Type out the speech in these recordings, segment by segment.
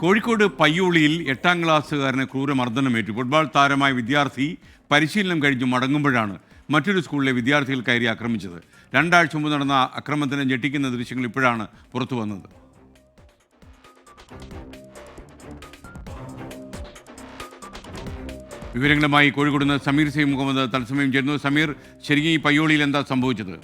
കോഴിക്കോട് പയ്യോളിയിൽ എട്ടാം ക്ലാസ്സുകാരന് ക്രൂരമർദ്ദനമേറ്റു ഫുട്ബോൾ താരമായ വിദ്യാർത്ഥി പരിശീലനം കഴിഞ്ഞ് മടങ്ങുമ്പോഴാണ് മറ്റൊരു സ്കൂളിലെ വിദ്യാർത്ഥികൾ കയറി ആക്രമിച്ചത്. രണ്ടാഴ്ച മുമ്പ് നടന്ന അക്രമത്തിന് ഞെട്ടിക്കുന്ന ദൃശ്യങ്ങൾ ഇപ്പോഴാണ് പുറത്തു വന്നത്. വിവരങ്ങളുമായി കോഴിക്കോട് നിന്ന് സമീർ സൈ മുഹമ്മദ്. തത്സമയം ചേരുന്നു. സമീർ ശരിക്കും ഈ പയ്യോളിയിൽ എന്താ സംഭവിച്ചത്?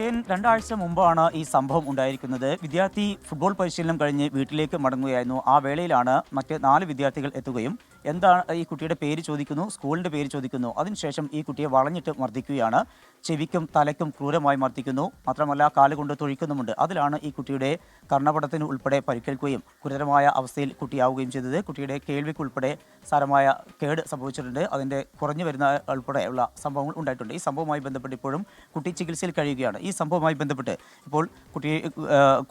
എസ് കെ എൻ രണ്ടാഴ്ച മുമ്പാണ് ഈ സംഭവം ഉണ്ടായിരിക്കുന്നത്. വിദ്യാർത്ഥി ഫുട്ബോൾ പരിശീലനം കഴിഞ്ഞ് വീട്ടിലേക്ക് മടങ്ങുകയായിരുന്നു. ആ വേളയിലാണ് മറ്റ് നാല് വിദ്യാർത്ഥികൾ എത്തുകയും എന്താണ് ഈ കുട്ടിയുടെ പേര് ചോദിക്കുന്നു സ്കൂളിന്റെ പേര് ചോദിക്കുന്നു. അതിനുശേഷം ഈ കുട്ടിയെ വളഞ്ഞിട്ട് മർദ്ദിക്കുകയാണ്. ചെവിക്കും തലയ്ക്കും ക്രൂരമായി മർദ്ദിക്കുന്നു. മാത്രമല്ല കാലുകൊണ്ട് തൊഴിക്കുന്നുമുണ്ട്. അതിലാണ് ഈ കുട്ടിയുടെ കർണപടത്തിന് ഉൾപ്പെടെ പരിക്കേൽക്കുകയും ഗുരുതരമായ അവസ്ഥയിൽ കുട്ടിയാവുകയും ചെയ്തത്. കുട്ടിയുടെ കേൾവിക്ക് ഉൾപ്പെടെ സാരമായ കേട് സംഭവിച്ചിട്ടുണ്ട്. അതിന്റെ കുറഞ്ഞു വരുന്ന ഉൾപ്പെടെയുള്ള സംഭവങ്ങൾ ഉണ്ടായിട്ടുണ്ട്. ഈ സംഭവവുമായി ബന്ധപ്പെട്ട് ഇപ്പോഴും കുട്ടി ചികിത്സയിൽ കഴിയുകയാണ്. ഈ സംഭവവുമായി ബന്ധപ്പെട്ട് ഇപ്പോൾ കുട്ടി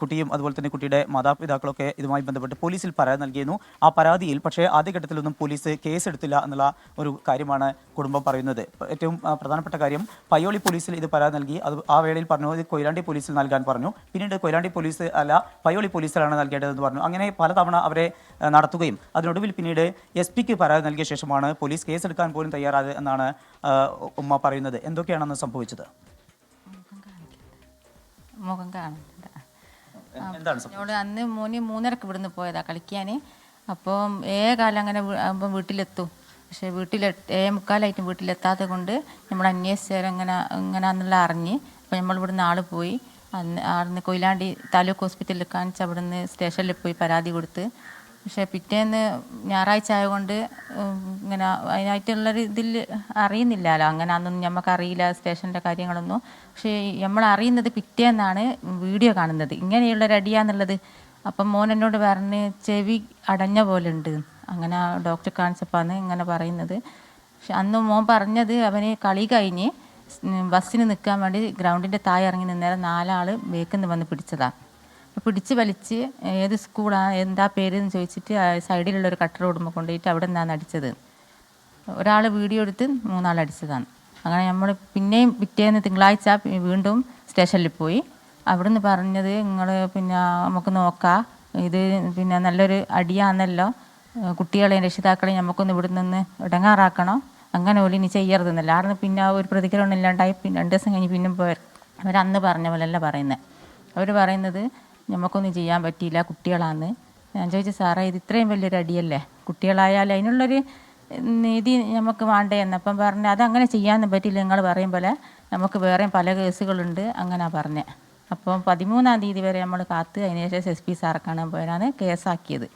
കുട്ടിയും അതുപോലെ തന്നെ കുട്ടിയുടെ മാതാപിതാക്കളൊക്കെ ഇതുമായി ബന്ധപ്പെട്ട് പോലീസിൽ പരാതി നൽകിയിരുന്നു. ആ പരാതിയിൽ പക്ഷേ ആദ്യഘട്ടത്തിലൊന്നും പോലീസ് കേസെടുത്തില്ല എന്നുള്ള ഒരു കാര്യമാണ് കുടുംബം പറയുന്നത്. ഏറ്റവും പ്രധാനപ്പെട്ട കാര്യം പയ്യോളി പോലീസിൽ ഇത് പരാതി നൽകി. അത് ആ വേളയിൽ പറഞ്ഞു ഇത് കൊയിലാണ്ടി പോലീസിൽ നൽകാൻ പറഞ്ഞു. പിന്നീട് കൊയിലാണ്ടി പോലീസ് അല്ല പയ്യോളി പോലീസിലാണ് നൽകേണ്ടതെന്ന് പറഞ്ഞു. അങ്ങനെ പലതവണ അവരെ നടത്തുകയും അതിനൊടുവിൽ പിന്നീട് എസ് പിക്ക് പരാതി നൽകിയ ശേഷമാണ് പോലീസ് കേസെടുക്കാൻ പോലും തയ്യാറായത് എന്നാണ് ഉമ്മ പറയുന്നത്. എന്തൊക്കെയാണെന്ന് സംഭവിച്ചത്? മുഖം കാണുന്നില്ല എന്താണ് അന്ന് മോന് മൂന്നരക്ക് ഇവിടുന്ന് പോയതാ കളിക്കാൻ. അപ്പം ഏ കാലം അങ്ങനെ ആകുമ്പം വീട്ടിലെത്തും. പക്ഷേ വീട്ടിലെ ഏ മുക്കാലായിട്ടും വീട്ടിലെത്താത്തത് കൊണ്ട് നമ്മൾ അന്വേഷിച്ചാൽ ഇങ്ങനെ ഇങ്ങനെയാണെന്നുള്ള അറിഞ്ഞ് അപ്പോൾ നമ്മൾ ഇവിടുന്ന് ആൾ പോയി. അന്ന് അവിടുന്ന് കൊയിലാണ്ടി താലൂക്ക് ഹോസ്പിറ്റലിൽ കാണിച്ച് അവിടുന്ന് സ്റ്റേഷനിൽ പോയി പരാതി കൊടുത്ത്. പക്ഷേ പിറ്റേന്ന് ഞായറാഴ്ച ആയതുകൊണ്ട് ഇങ്ങനെ അതിനായിട്ടുള്ളൊരു ഇതിൽ അറിയുന്നില്ലല്ലോ. അങ്ങനെ അന്നൊന്നും നമുക്ക് അറിയില്ല സ്റ്റേഷന്റെ കാര്യങ്ങളൊന്നും. പക്ഷേ നമ്മൾ അറിയുന്നത് പിറ്റേന്നാണ് വീഡിയോ കാണുന്നത്. ഇങ്ങനെയുള്ളൊരു അടിയാന്നുള്ളത് അപ്പം മോൻ എന്നോട് പറഞ്ഞ് ചെവി അടഞ്ഞ പോലെ ഉണ്ട് അങ്ങനെ ഡോക്ടർ കാണിച്ചപ്പോഴാണ് ഇങ്ങനെ പറയുന്നത്. പക്ഷെ അന്ന് മോൻ പറഞ്ഞത് അവന് കളി കഴിഞ്ഞ് ബസ്സിന് നിൽക്കാൻ വേണ്ടി ഗ്രൗണ്ടിന്റെ താഴെ ഇറങ്ങി നിന്നേരം നാലാൾ ബേക്കിൽ വന്ന് പിടിച്ചതാണ് പിടിച്ച് വലിച്ച് ഏത് സ്കൂളാണ് എന്താ പേര് എന്ന് ചോദിച്ചിട്ട് സൈഡിലുള്ള ഒരു കട്ടർ ഓടുമ്പോൾ കൊണ്ടുപോയിട്ട് അവിടെ നിന്നാണ് അടിച്ചത് ഒരാൾ വീഡിയോ എടുത്ത് മൂന്നാൾ അടിച്ചതാണ്. അങ്ങനെ നമ്മൾ പിന്നെയും പിറ്റേന്ന് തിങ്കളാഴ്ച വീണ്ടും സ്റ്റേഷനിൽ പോയി. അവിടുന്ന് പറഞ്ഞത് നിങ്ങൾ പിന്നെ നമുക്ക് നോക്കാം. ഇത് പിന്നെ നല്ലൊരു അടിയാണെന്നല്ലോ കുട്ടികളെയും രക്ഷിതാക്കളെയും നമുക്കൊന്ന് ഇവിടെ നിന്ന് ഇടങ്ങാറാക്കണം. അങ്ങനെ പോലും ഇനി ചെയ്യരുതെന്നല്ല. ആർന്ന് പിന്നെ ഒരു പ്രതികരണം ഇല്ലാണ്ടായി പിന്നെ രണ്ട് ദിവസം കഴിഞ്ഞ് പിന്നെ പോയർ അവരന്ന് പറഞ്ഞ പോലെയല്ല പറയുന്നത് അവർ പറയുന്നത് നമുക്കൊന്നും ചെയ്യാൻ പറ്റിയില്ല കുട്ടികളാന്ന്. ഞാൻ ചോദിച്ചു സാറേ ഇത് ഇത്രയും വലിയൊരു അടിയല്ലേ? കുട്ടികളായാലും അതിനുള്ളൊരു നീതി നമുക്ക് വേണ്ടേ? എന്നപ്പം പറഞ്ഞു അതങ്ങനെ ചെയ്യാനൊന്നും പറ്റില്ല നിങ്ങൾ പറയും പോലെ നമുക്ക് വേറെയും പല കേസുകളുണ്ട്. അങ്ങനെ പറഞ്ഞേ. അപ്പം പതിമൂന്നാം തീയതി വരെ നമ്മൾ കാത്ത് അതിനുശേഷം എസ് പി സാറെ കാണാൻ പോയതാണ് കേസാക്കിയത്.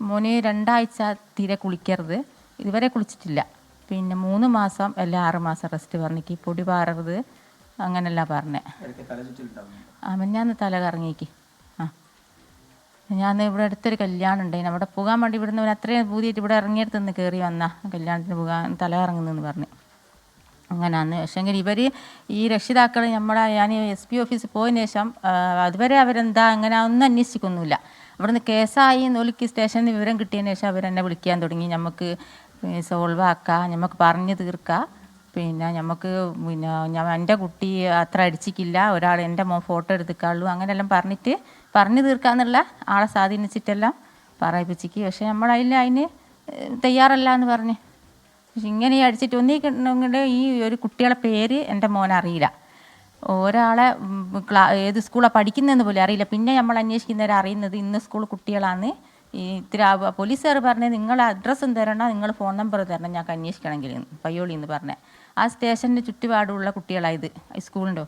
മോന് രണ്ടാഴ്ച തീരെ കുളിക്കരുത്. ഇതുവരെ കുളിച്ചിട്ടില്ല. പിന്നെ മൂന്ന് മാസം അല്ല ആറ് മാസം റെസ്റ്റ് പറഞ്ഞിക്ക് പൊടി പാറരുത്. അങ്ങനെയല്ല പറഞ്ഞേ. ആ ഞാൻ തല കറങ്ങിക്ക്. ആ. ഞാൻ ഇവിടെ അടുത്തൊരു കല്യാണം ഉണ്ടായിരുന്നു അവിടെ പോകാൻ വേണ്ടി ഇവിടുന്ന് അത്രയും പൂതിയിട്ട് ഇവിടെ ഇറങ്ങിയെടുത്ത് നിന്ന് കയറി വന്നാ. കല്യാണത്തിന് പോകാൻ തല കറങ്ങുന്നെന്ന് പറഞ്ഞു. അങ്ങനെയാന്ന് പക്ഷേങ്കിൽ ഇവർ ഈ രക്ഷിതാക്കൾ നമ്മളെ ഞാൻ എസ് പി ഓഫീസിൽ പോയതിന് ശേഷം അതുവരെ അവരെന്താ അങ്ങനെ ഒന്നും അന്വേഷിക്കൊന്നുമില്ല അവിടുന്ന് കേസായി നോലിക്ക് സ്റ്റേഷനിൽ വിവരം കിട്ടിയതിന് ശേഷം അവരെന്നെ വിളിക്കാൻ തുടങ്ങി. നമുക്ക് സോൾവ് ആക്കാം നമുക്ക് പറഞ്ഞു തീർക്കാം. പിന്നെ നമുക്ക് പിന്നെ ഞാൻ എന്റെ കുട്ടി അത്ര അടിച്ചിക്കില്ല ഒരാൾ എന്റെ മോൻ ഫോട്ടോ എടുത്തിക്കാളൂ അങ്ങനെയെല്ലാം പറഞ്ഞിട്ട് പറഞ്ഞു തീർക്കാന്നുള്ള ആളെ സ്വാധീനിച്ചിട്ടെല്ലാം പറയിപ്പിച്ചിക്ക്. പക്ഷെ നമ്മളതിൽ അതിന് തയ്യാറല്ല എന്ന് പറഞ്ഞ്. ഇങ്ങനെ അടിച്ചിട്ട് ഒന്നീ ഈ ഒരു കുട്ടികളെ പേര് എന്റെ മോൻ അറിയില്ല. ഒരാളെ ക്ലാ ഏത് സ്കൂളാണ് പഠിക്കുന്നതെന്ന് പോലും അറിയില്ല. പിന്നെ നമ്മൾ അന്വേഷിക്കുന്നവരെ അറിയുന്നത് ഇന്ന് സ്കൂൾ കുട്ടികളാണ് ഈ ഇത്തിരി പോലീസുകാർ പറഞ്ഞത് നിങ്ങൾ അഡ്രസ്സും തരണം നിങ്ങൾ ഫോൺ നമ്പർ തരണം ഞങ്ങൾക്ക് അന്വേഷിക്കണമെങ്കിൽ പയ്യോളി എന്ന് പറഞ്ഞേ. ആ സ്റ്റേഷന്റെ ചുറ്റുപാടുള്ള കുട്ടികളായത് സ്കൂളിന്റെ.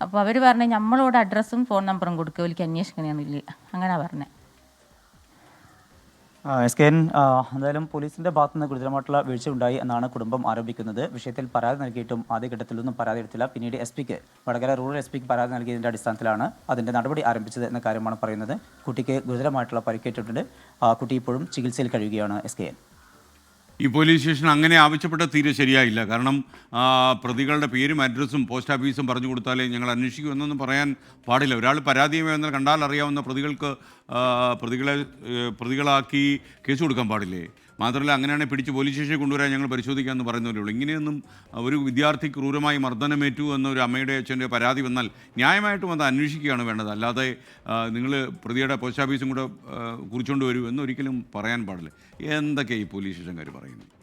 അപ്പോൾ അവർ പറഞ്ഞു നമ്മളോട് അഡ്രസ്സും ഫോൺ നമ്പറും കൊടുക്കുക ഒലിക്ക് അന്വേഷിക്കണമെന്നില്ല അങ്ങനെ പറഞ്ഞത് എസ് കെ എൻ എന്തായാലും പോലീസിന്റെ ഭാഗത്തു നിന്ന് ഗുരുതരമായിട്ടുള്ള വീഴ്ച ഉണ്ടായി എന്നാണ് കുടുംബം ആരോപിക്കുന്നത്. വിഷയത്തിൽ പരാതി നൽകിയിട്ടും ആദ്യഘട്ടത്തിലൊന്നും പരാതി എടുത്തില്ല. പിന്നീട് എസ് പിക്ക് വടകര റൂറൽ എസ് പിക്ക് പരാതി നൽകിയതിന്റെ അടിസ്ഥാനത്തിലാണ് അതിന്റെ നടപടി ആരംഭിച്ചത് എന്ന കാര്യമാണ് പറയുന്നത്. കുട്ടിക്ക് ഗുരുതരമായിട്ടുള്ള പരിക്കേറ്റിട്ടുണ്ട്. കുട്ടി ഇപ്പോഴും ചികിത്സയിൽ കഴിയുകയാണ് എസ് കെ എൻ. ഈ പോലീസ് സ്റ്റേഷൻ അങ്ങനെ ആവശ്യപ്പെട്ട തീരെ ശരിയായില്ല. കാരണം പ്രതികളുടെ പേരും അഡ്രസ്സും പോസ്റ്റ് ഓഫീസും പറഞ്ഞു കൊടുത്താലേ ഞങ്ങൾ അന്വേഷിക്കുമെന്നൊന്നും പറയാൻ പാടില്ല. ഒരാൾ പരാതിയുമായി വന്നാൽ കണ്ടാൽ അറിയാവുന്ന പ്രതികൾക്ക് പ്രതികളെ പ്രതികളാക്കി കേസ് കൊടുക്കാൻ പാടില്ലേ? മാത്രമല്ല അങ്ങനെയാണെങ്കിൽ പിടിച്ച് പോലീസ് സ്റ്റേഷനിൽ കൊണ്ടുവരാൻ ഞങ്ങൾ പരിശോധിക്കാമെന്ന് പറയുന്നവരേ ഉള്ളൂ. ഇങ്ങനെയൊന്നും ഒരു വിദ്യാർത്ഥി ക്രൂരമായി മർദ്ദനമേറ്റു എന്നൊരു അമ്മയുടെ അച്ഛന്റെ പരാതി വന്നാൽ ന്യായമായിട്ടും അത് അന്വേഷിക്കുകയാണ് വേണ്ടത്. അല്ലാതെ നിങ്ങൾ പ്രതിയുടെ പോസ്റ്റ് ഓഫീസും കൂടെ കുറിച്ചുകൊണ്ട് വരൂ എന്നൊരിക്കലും പറയാൻ പാടില്ല. എന്തൊക്കെ ഈ പോലീസ് സ്റ്റേഷൻകാർ പറയുന്നത്?